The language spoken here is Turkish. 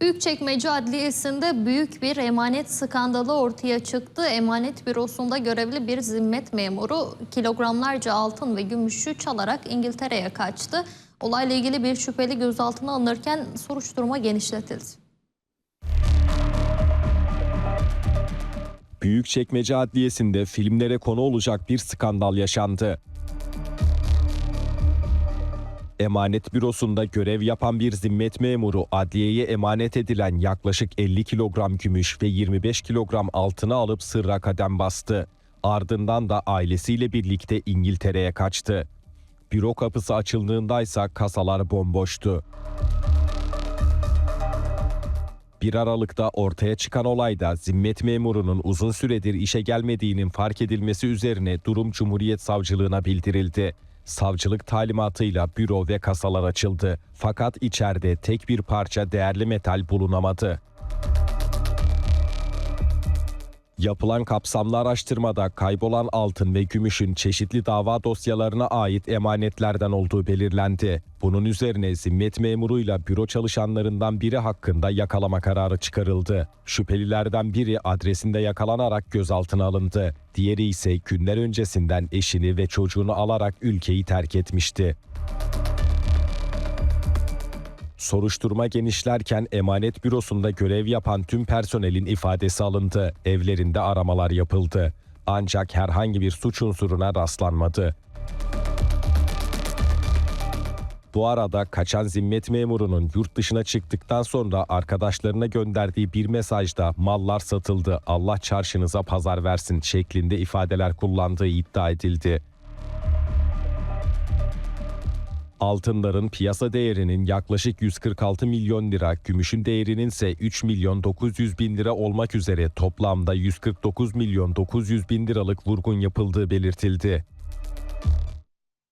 Büyükçekmece Adliyesi'nde büyük bir emanet skandalı ortaya çıktı. Emanet bürosunda görevli bir zimmet memuru kilogramlarca altın ve gümüşü çalarak İngiltere'ye kaçtı. Olayla ilgili bir şüpheli gözaltına alınırken soruşturma genişletildi. Büyükçekmece Adliyesi'nde filmlere konu olacak bir skandal yaşandı. Emanet bürosunda görev yapan bir zimmet memuru adliyeye emanet edilen yaklaşık 50 kilogram gümüş ve 25 kilogram altını alıp sırra kadem bastı. Ardından da ailesiyle birlikte İngiltere'ye kaçtı. Büro kapısı açıldığındaysa kasalar bomboştu. 1 Aralık'ta ortaya çıkan olayda zimmet memurunun uzun süredir işe gelmediğinin fark edilmesi üzerine durum Cumhuriyet Savcılığına bildirildi. Savcılık talimatıyla büro ve kasalar açıldı. Fakat içeride tek bir parça değerli metal bulunamadı. Yapılan kapsamlı araştırmada kaybolan altın ve gümüşün çeşitli dava dosyalarına ait emanetlerden olduğu belirlendi. Bunun üzerine zimmet memuruyla büro çalışanlarından biri hakkında yakalama kararı çıkarıldı. Şüphelilerden biri adresinde yakalanarak gözaltına alındı. Diğeri ise günler öncesinden eşini ve çocuğunu alarak ülkeyi terk etmişti. Soruşturma genişlerken emanet bürosunda görev yapan tüm personelin ifadesi alındı. Evlerinde aramalar yapıldı. Ancak herhangi bir suç unsuruna rastlanmadı. Bu arada kaçan zimmet memurunun yurt dışına çıktıktan sonra arkadaşlarına gönderdiği bir mesajda mallar satıldı, Allah çarşınıza pazar versin şeklinde ifadeler kullandığı iddia edildi. Altınların piyasa değerinin yaklaşık 146 milyon lira, gümüşün değerinin ise 3 milyon 900 bin lira olmak üzere toplamda 149 milyon 900 bin liralık vurgun yapıldığı belirtildi.